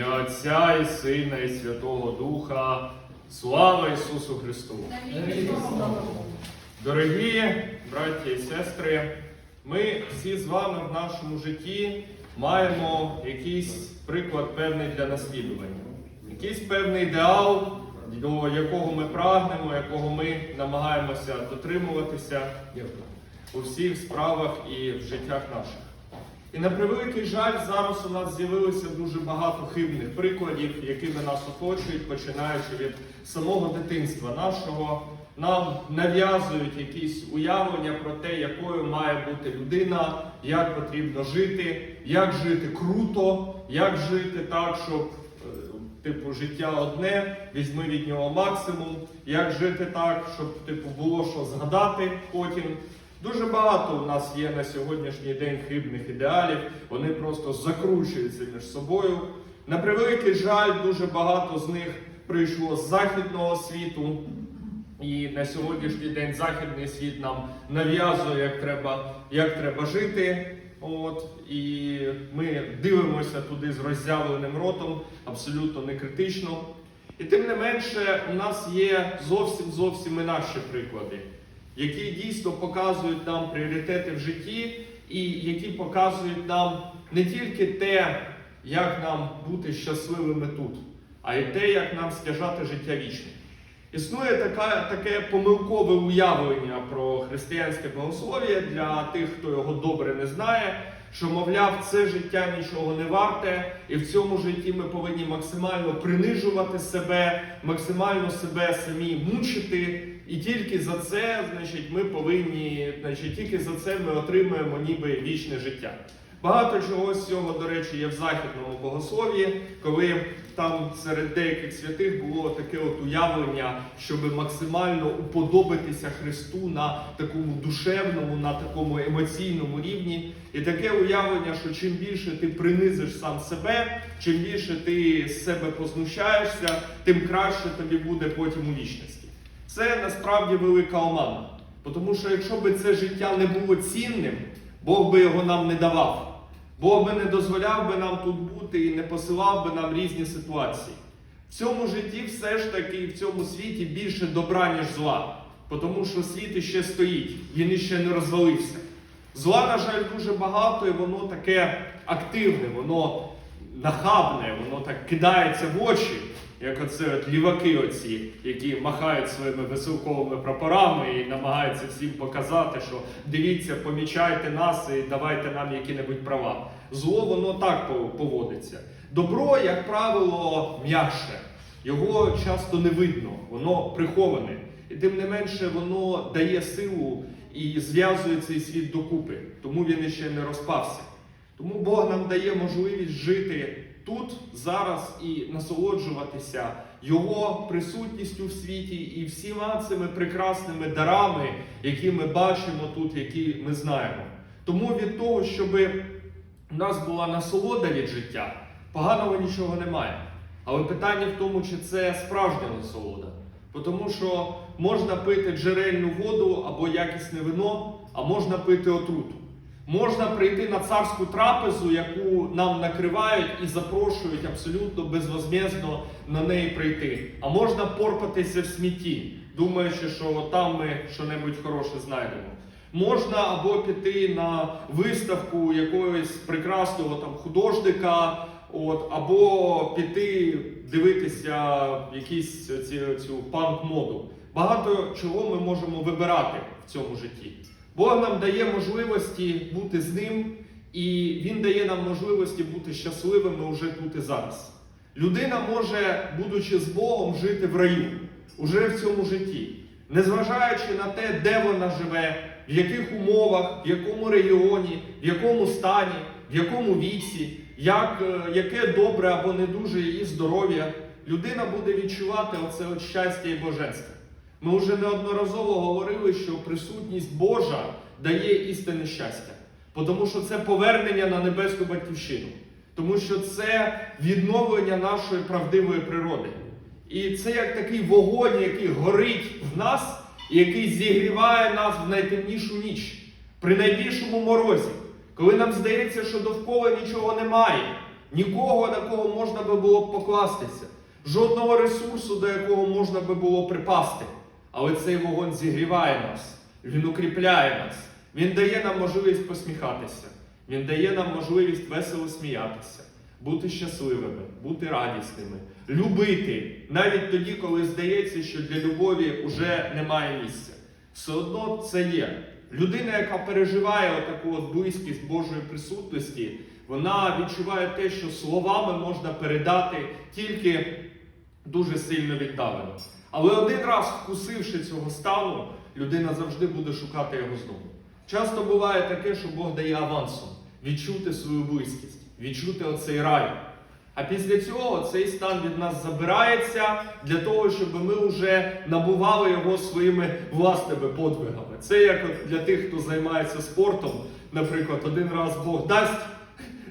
ім'я Отця і Сина, і Святого Духа. Слава Ісусу Христу! Дорогі браті і сестри, ми всі з вами в нашому житті маємо якийсь приклад певний для наслідування, якийсь певний ідеал, до якого ми прагнемо, якого ми намагаємося дотримуватися у всіх справах і в життях наших. І на превеликий жаль, зараз у нас з'явилося дуже багато хибних прикладів, якими нас оточують, починаючи від самого дитинства нашого. Нам нав'язують якісь уявлення про те, якою має бути людина, як потрібно жити, як жити круто, як жити так, щоб е, типу життя одне, візьми від нього максимум, як жити так, щоб типу було що згадати потім. Дуже багато у нас є на сьогоднішній день хибних ідеалів, вони просто закручуються між собою. На превеликий жаль, дуже багато з них прийшло з західного світу. І на сьогоднішній день західний світ нам нав'язує, як треба, як треба жити. От, і ми дивимося туди з роззявленим ротом, абсолютно не критично. І тим не менше, у нас є зовсім зовсім інакші приклади, які дійсно показують нам пріоритети в житті, і які показують нам не тільки те, як нам бути щасливими тут, а й те, як нам стяжати життя вічне. Існує така, таке помилкове уявлення про християнське богослов'я для тих, хто його добре не знає, що, мовляв, це життя нічого не варте, і в цьому житті ми повинні максимально принижувати себе, максимально себе самі мучити, і тільки за це, значить, ми повинні, значить, тільки за це ми отримуємо ніби вічне життя. Багато чого з цього, до речі, є в західному богослов'ї, коли там серед деяких святих було таке от уявлення, щоб максимально уподобитися Христу на такому душевному, на такому емоційному рівні. І таке уявлення, що чим більше ти принизиш сам себе, чим більше ти з себе познущаєшся, тим краще тобі буде потім у вічності. Це насправді велика омана. Тому що якщо би це життя не було цінним, Бог би його нам не давав. Бог би не дозволяв би нам тут бути і не посилав би нам різні ситуації. В цьому житті все ж таки в цьому світі більше добра, ніж зла. Тому що світ іще стоїть, він іще не розвалився. Зла, на жаль, дуже багато, і воно таке активне, воно нахабне, воно так кидається в очі, як оце от ліваки, оці, які махають своїми веселковими прапорами і намагаються всім показати, що дивіться, помічайте нас і давайте нам які-небудь права. Зло воно так поводиться. Добро, як правило, м'якше. Його часто не видно, воно приховане. І тим не менше, воно дає силу і зв'язує цей світ докупи. Тому він іще не розпався. Тому Бог нам дає можливість жити тут, зараз і насолоджуватися Його присутністю в світі і всіма цими прекрасними дарами, які ми бачимо тут, які ми знаємо. Тому від того, щоб у нас була насолода від життя, поганого нічого немає. Але питання в тому, чи це справжня насолода. Тому що можна пити джерельну воду або якісне вино, а можна пити отруту. Можна прийти на царську трапезу, яку нам накривають і запрошують абсолютно безвозмездно на неї прийти. А можна порпатися в смітті, думаючи, що там ми щось хороше знайдемо. Можна або піти на виставку якогось прекрасного там художника, от, або піти дивитися якісь ці, цю панк-моду. Багато чого ми можемо вибирати в цьому житті. Бог нам дає можливості бути з ним, і Він дає нам можливості бути щасливими уже тут і зараз. Людина може, будучи з Богом, жити в раю, уже в цьому житті, незважаючи на те, де вона живе, в яких умовах, в якому регіоні, в якому стані, в якому віці, як, яке добре або не дуже її здоров'я, людина буде відчувати оце от щастя і блаженство. Ми вже неодноразово говорили, що присутність Божа дає істинне щастя, тому що це повернення на небесну батьківщину, тому що це відновлення нашої правдивої природи. І це як такий вогонь, який горить в нас, і який зігріває нас в найтемнішу ніч, при найбільшому морозі, коли нам здається, що довкола нічого немає. нікого, на кого можна би було б покластися, жодного ресурсу, до якого можна би було припасти. Але цей вогонь зігріває нас, він укріпляє нас, він дає нам можливість посміхатися, він дає нам можливість весело сміятися, бути щасливими, бути радісними, любити, навіть тоді, коли здається, що для любові вже немає місця. Все одно це є. Людина, яка переживає отаку от близькість Божої присутності, вона відчуває те, що словами можна передати тільки дуже сильно віддалено. Але один раз вкусивши цього стану, людина завжди буде шукати його знову. Часто буває таке, що Бог дає авансом відчути свою близькість, відчути оцей рай. А після цього цей стан від нас забирається для того, щоб ми вже набували його своїми власними подвигами. Це як для тих, хто займається спортом, наприклад, один раз Бог дасть,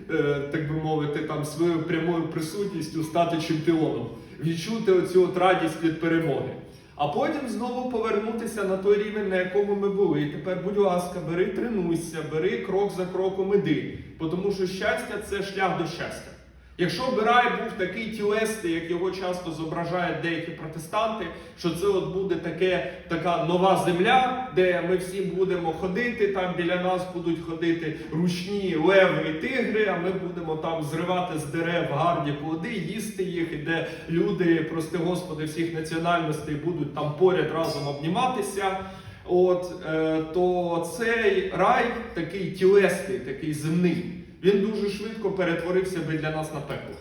е, так би мовити, там своєю прямою присутністю стати чемпіоном, відчути оцю от радість від перемоги. А потім знову повернутися на той рівень, на якому ми були. І тепер, будь ласка, бери, тренуйся, бери крок за кроком іди. Тому що щастя це шлях до щастя. Якщо б рай був такий тілесний, як його часто зображають деякі протестанти, що це от буде таке, така нова земля, де ми всі будемо ходити, там біля нас будуть ходити ручні леви і тигри, а ми будемо там зривати з дерев гарні плоди, їсти їх, і де люди, прости Господи, всіх національностей будуть там поряд разом обніматися. От е, то цей рай такий тілесний, такий земний він дуже швидко перетворився би для нас на пекло.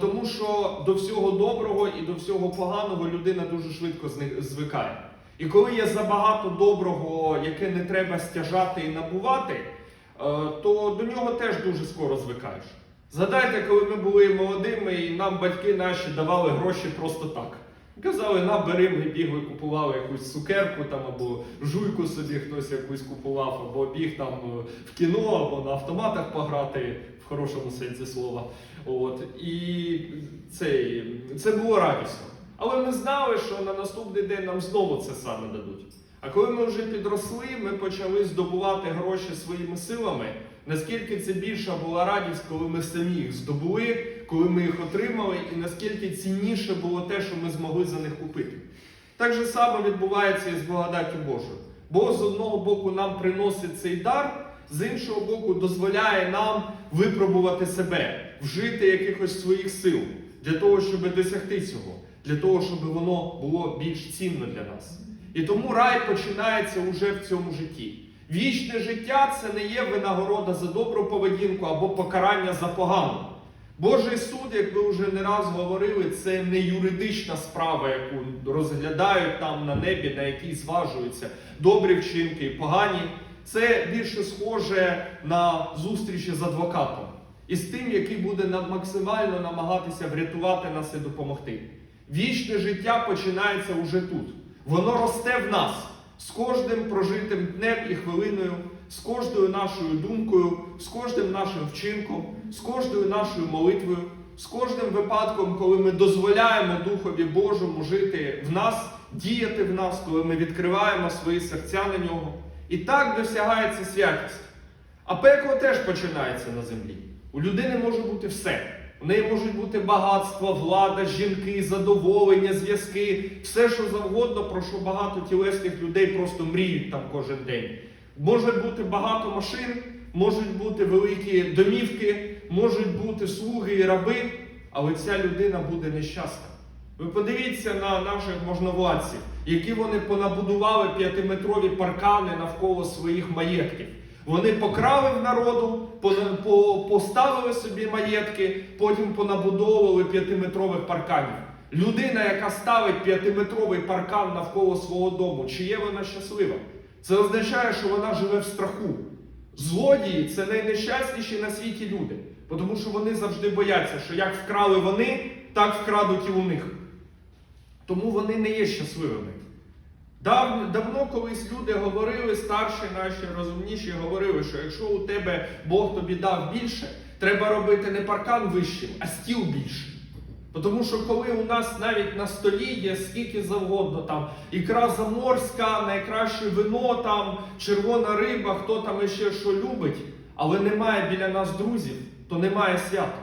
Тому що до всього доброго і до всього поганого людина дуже швидко звикає. І коли є забагато доброго, яке не треба стяжати і набувати, е, то до нього теж дуже скоро звикаєш. Згадайте, коли ми були молодими, і нам батьки наші давали гроші просто так. Казали, на бери, ми бігли, купували якусь цукерку там, або жуйку собі хтось якусь купував, або біг там е, в кіно, або на автоматах пограти в хорошому сенсі слова. От. І цей, це було радісно. Але ми знали, що на наступний день нам знову це саме дадуть. А коли ми вже підросли, ми почали здобувати гроші своїми силами. Наскільки це більша була радість, коли ми самі їх здобули, коли ми їх отримали, і наскільки цінніше було те, що ми змогли за них купити. Так же само відбувається і з благодаттю Божою. Бог з одного боку нам приносить цей дар, з іншого боку, дозволяє нам випробувати себе, вжити якихось своїх сил для того, щоб досягти цього, для того, щоб воно було більш цінно для нас. І тому рай починається уже в цьому житті. Вічне життя це не є винагорода за добру поведінку або покарання за погану. Божий суд, як ви вже не раз говорили, це не юридична справа, яку розглядають там на небі, на якій зважуються добрі вчинки і погані. Це більше схоже на зустрічі з адвокатом і з тим, який буде максимально намагатися врятувати нас і допомогти. Вічне життя починається уже тут. Воно росте в нас з кожним прожитим днем і хвилиною, з кожною нашою думкою, з кожним нашим вчинком, з кожною нашою молитвою, з кожним випадком, коли ми дозволяємо Духові Божому жити в нас, діяти в нас, коли ми відкриваємо свої серця на нього. І так досягається святість. А пекло теж починається на землі. У людини може бути все. У неї можуть бути багатство, влада, жінки, задоволення, зв'язки, все, що завгодно, про що багато тілесних людей просто мріють там кожен день. Може бути багато машин, можуть бути великі домівки, можуть бути слуги і раби, але ця людина буде нещасна. Ви подивіться на наших можновладців, які вони понабудували п'ятиметрові паркани навколо своїх маєтків. Вони покрали в народу, поставили собі маєтки, потім понабудовували п'ятиметрових парканів. Людина, яка ставить п'ятиметровий паркан навколо свого дому, чи є вона щаслива? Це означає, що вона живе в страху. Злодії це найнещасніші на світі люди, тому що вони завжди бояться, що як вкрали вони, так вкрадуть і у них. Тому вони не є щасливими. Дав, давно колись люди говорили, старші наші розумніші говорили, що якщо у тебе Бог тобі дав більше, треба робити не паркан вищим, а стіл більшим. Тому що коли у нас навіть на столі є скільки завгодно там ікра заморська, найкраще вино, там червона риба, хто там іще що любить, але немає біля нас друзів, то немає свята.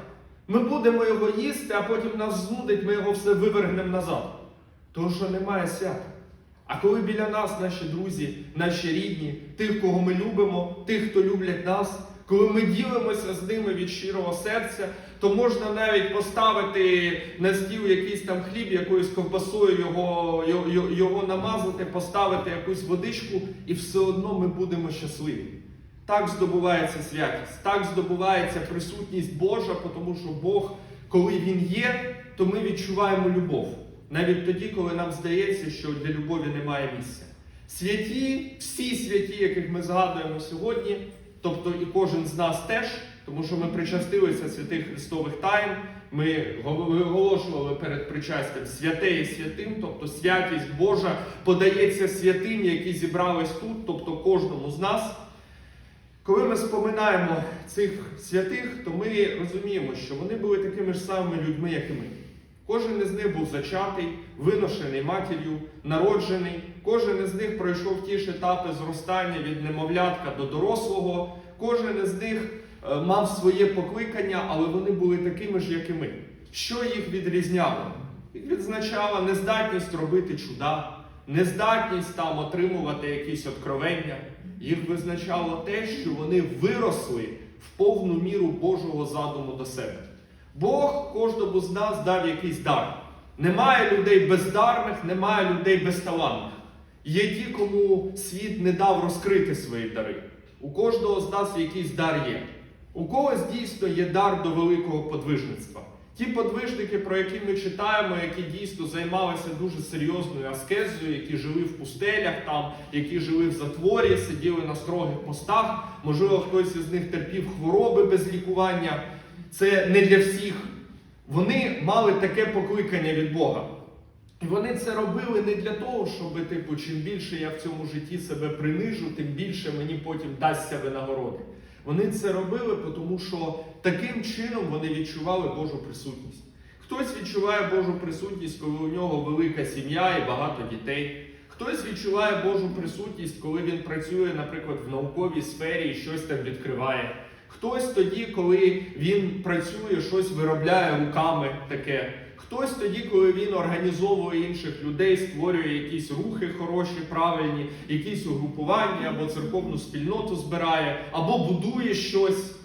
Ми будемо його їсти, а потім нас знудить, ми його все вивергнемо назад. Тому що немає свята. А коли біля нас наші друзі, наші рідні, тих, кого ми любимо, тих, хто люблять нас, коли ми ділимося з ними від щирого серця, то можна навіть поставити на стіл якийсь там хліб, якоюсь ковбасою його, його, його- намазати, поставити якусь водичку, і все одно ми будемо щасливі. Так здобувається святість, так здобувається присутність Божа, тому що Бог, коли Він є, то ми відчуваємо любов. Навіть тоді, коли нам здається, що для любові немає місця. Святі, всі святі, яких ми згадуємо сьогодні, тобто і кожен з нас теж, тому що ми причастилися святих Христових тайн, ми виголошували перед причастям святе і святим, тобто святість Божа подається святим, які зібрались тут, тобто кожному з нас. Коли ми споминаємо цих святих, то ми розуміємо, що вони були такими ж самими людьми, як і ми. Кожен із них був зачатий, виношений матір'ю, народжений. Кожен із них пройшов ті ж етапи зростання від немовлятка до дорослого. Кожен із них е, мав своє покликання, але вони були такими ж, як і ми. Що їх відрізняло? Їх відзначала нездатність робити чуда, нездатність там отримувати якісь откровення. Їх визначало те, що вони виросли в повну міру Божого задуму до себе. Бог кожному з нас дав якийсь дар. Немає людей бездарних, немає людей безталантних. Є ті, кому світ не дав розкрити свої дари. У кожного з нас якийсь дар є. У когось дійсно є дар до великого подвижництва. Ті подвижники, про які ми читаємо, які дійсно займалися дуже серйозною аскезою, які жили в пустелях, там, які жили в затворі, сиділи на строгих постах, можливо, хтось із них терпів хвороби без лікування. Це не для всіх. Вони мали таке покликання від Бога. І вони це робили не для того, щоб, типу, чим більше я в цьому житті себе принижу, тим більше мені потім дасться винагороди. Вони це робили, тому що таким чином вони відчували Божу присутність. Хтось відчуває Божу присутність, коли у нього велика сім'я і багато дітей. Хтось відчуває Божу присутність, коли він працює, наприклад, в науковій сфері і щось там відкриває. Хтось тоді, коли він працює, щось виробляє руками таке. Хтось тоді, коли він організовує інших людей, створює якісь рухи хороші, правильні, якісь угрупування або церковну спільноту збирає, або будує щось.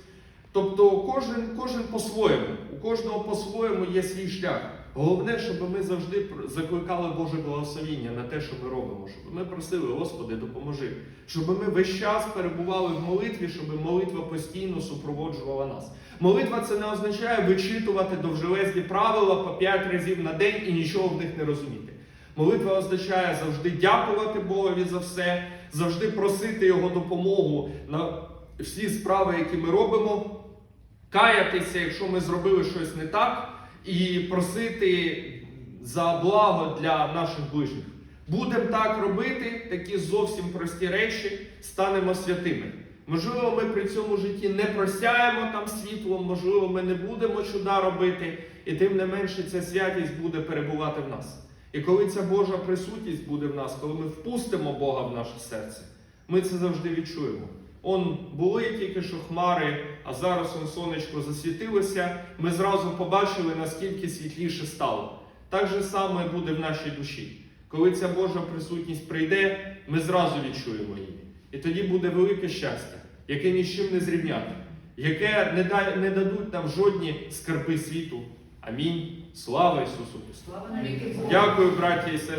Тобто кожен, кожен по-своєму, кожного по-своєму є свій шлях. Головне, щоб ми завжди закликали Боже благословіння на те, що ми робимо, щоб ми просили, Господи, допоможи, щоб ми весь час перебували в молитві, щоб молитва постійно супроводжувала нас. Молитва це не означає вичитувати довжелезні правила по п'ять разів на день і нічого в них не розуміти. Молитва означає завжди дякувати Богові за все, завжди просити Його допомогу на всі справи, які ми робимо, каятися, якщо ми зробили щось не так, і просити за благо для наших ближніх. Будемо так робити, такі зовсім прості речі, станемо святими. Можливо, ми при цьому житті не просяємо там світлом, можливо, ми не будемо чуда робити, і тим не менше ця святість буде перебувати в нас. І коли ця Божа присутність буде в нас, коли ми впустимо Бога в наше серце, ми це завжди відчуємо. Он були тільки що хмари, а зараз он сонечко засвітилося. Ми зразу побачили, наскільки світліше стало. Так же саме буде в нашій душі. Коли ця Божа присутність прийде, ми зразу відчуємо її. І тоді буде велике щастя, яке ні з чим не зрівняти, яке не, да- не дадуть нам жодні скарби світу. Амінь. Слава Ісусу Христу! Слава. Дякую, браті і сестри.